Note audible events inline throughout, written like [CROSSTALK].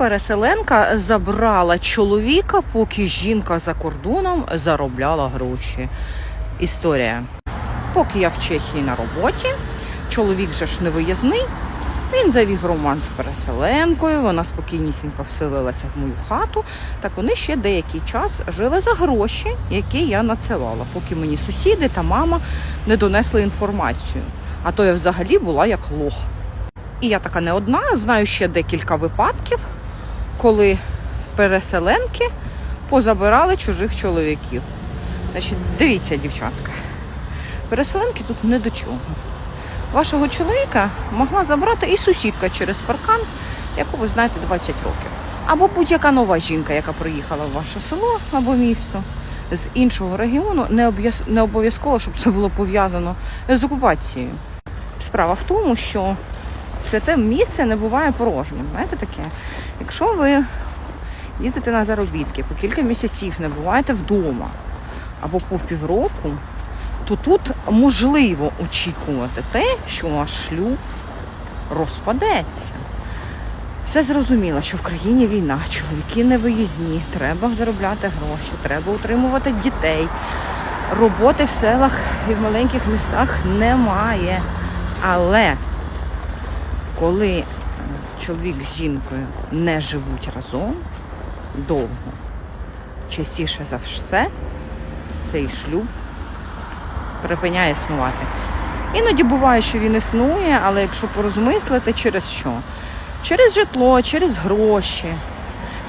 Переселенка забрала чоловіка, поки жінка за кордоном заробляла гроші. Історія. Поки я в Чехії на роботі, чоловік же ж не виїзний. Він завів роман з переселенкою, вона спокійнісінько вселилася в мою хату. Так вони ще деякий час жили за гроші, які я надсилала, поки мені сусіди та мама не донесли інформацію. А то я взагалі була як лох. І я така не одна, знаю ще декілька випадків, коли переселенки позабирали чужих чоловіків. Значить, дивіться, дівчатка, переселенки тут не до чого. Вашого чоловіка могла забрати і сусідка через паркан, яку ви знаєте 20 років. Або будь-яка нова жінка, яка приїхала в ваше село або місто з іншого регіону, не обов'язково, щоб це було пов'язано з окупацією. Справа в тому, що святе місце не буває порожнім. Знаєте таке? Якщо ви їздите на заробітки, по кілька місяців не буваєте вдома або по півроку, то тут можливо очікувати те, що ваш шлюб розпадеться. Все зрозуміло, що в країні війна, чоловіки не виїзні, треба заробляти гроші, треба утримувати дітей. Роботи в селах і в маленьких містах немає. Але коли е, чоловік з жінкою не живуть разом довго, частіше за все, цей шлюб припиняє існувати. Іноді буває, що він існує, але якщо порозмислити, через що? Через житло, через гроші,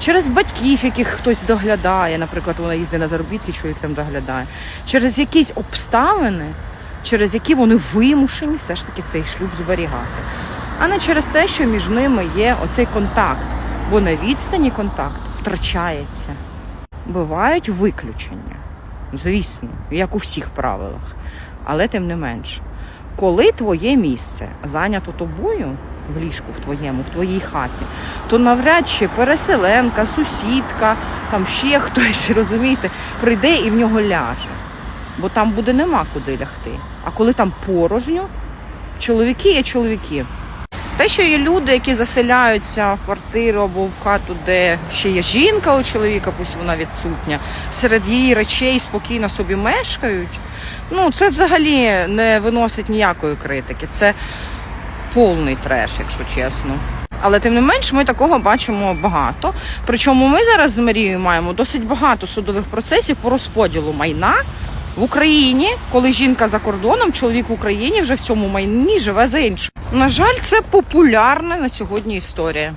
через батьків, яких хтось доглядає, наприклад, вона їздить на заробітки, чоловік там доглядає, через якісь обставини, через які вони вимушені все ж таки цей шлюб зберігати. А не через те, що між ними є оцей контакт. Бо на відстані контакт втрачається. Бувають виключення, звісно, як у всіх правилах. Але тим не менш, коли твоє місце зайнято тобою в ліжку в твоєму, в твоїй хаті, то навряд чи переселенка, сусідка, там ще [LAUGHS] хтось, розумієте, прийде і в нього ляже. Бо там буде нема куди лягти. А коли там порожньо, чоловіки є чоловіки. Те, що є люди, які заселяються в квартиру або в хату, де ще є жінка у чоловіка, пусть вона відсутня, серед її речей спокійно собі мешкають. Ну, це взагалі не виносить ніякої критики. Це повний треш, якщо чесно. Але тим не менш, ми такого бачимо багато. Причому ми зараз з Марією маємо досить багато судових процесів по розподілу майна в Україні, коли жінка за кордоном, чоловік в Україні вже в цьому майні живе за іншим. На жаль, це популярна на сьогодні історія.